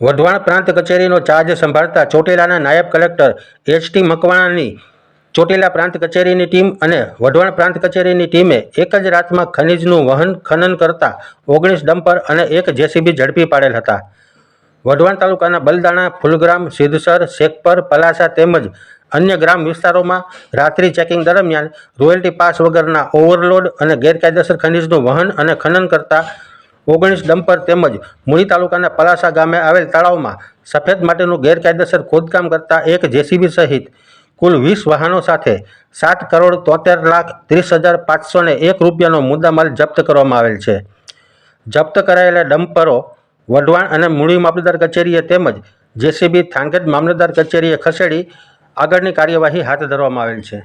વઢવાણ પ્રાંત કચેરીનો ચાર્જ સંભાળતા ચોટીલાના નાયબ કલેક્ટર એચ.ટી. મકવાણાની ચોટીલા પ્રાંત કચેરીની ટીમ અને વઢવાણ પ્રાંત કચેરીની ટીમે એક જ રાતમાં ખનીજનું વહન ખનન કરતા ઓગણીસ ડમ્પર અને એક જેસીબી ઝડપી પાડેલ હતા વઢવાણ તાલુકાના બલદાણા, ફુલગ્રામ, સિદ્ધસર, શેખપર, પલાસા તેમજ અન્ય ગ્રામ વિસ્તારોમાં રાત્રિ ચેકિંગ દરમિયાન રોયલ્ટી પાસ વગરના ઓવરલોડ અને ગેરકાયદેસર ખનીજનું વહન અને ખનન કરતા ઓગણીસ ડમ્પર તેમજ મુણી તાલુકાના પલાસા ગામે આવેલ તળાવમાં સફેદ માટેનું ગેરકાયદેસર ખોદકામ કરતા એક જેસીબી સહિત કુલ વીસ વાહનો સાથે સાત કરોડ તોતેર લાખ ત્રીસ હજાર પાંચસો ને એક રૂપિયાનો મુદ્દામાલ જપ્ત કરવામાં આવેલ છે. જપ્ત કરાયેલા ડમ્પરો વઢવાણ અને મૂળી મામલતદાર કચેરીએ તેમજ જેસીબી થાનગઢ મામલતદાર કચેરીએ ખસેડી આગળની કાર્યવાહી હાથ ધરવામાં આવેલ છે.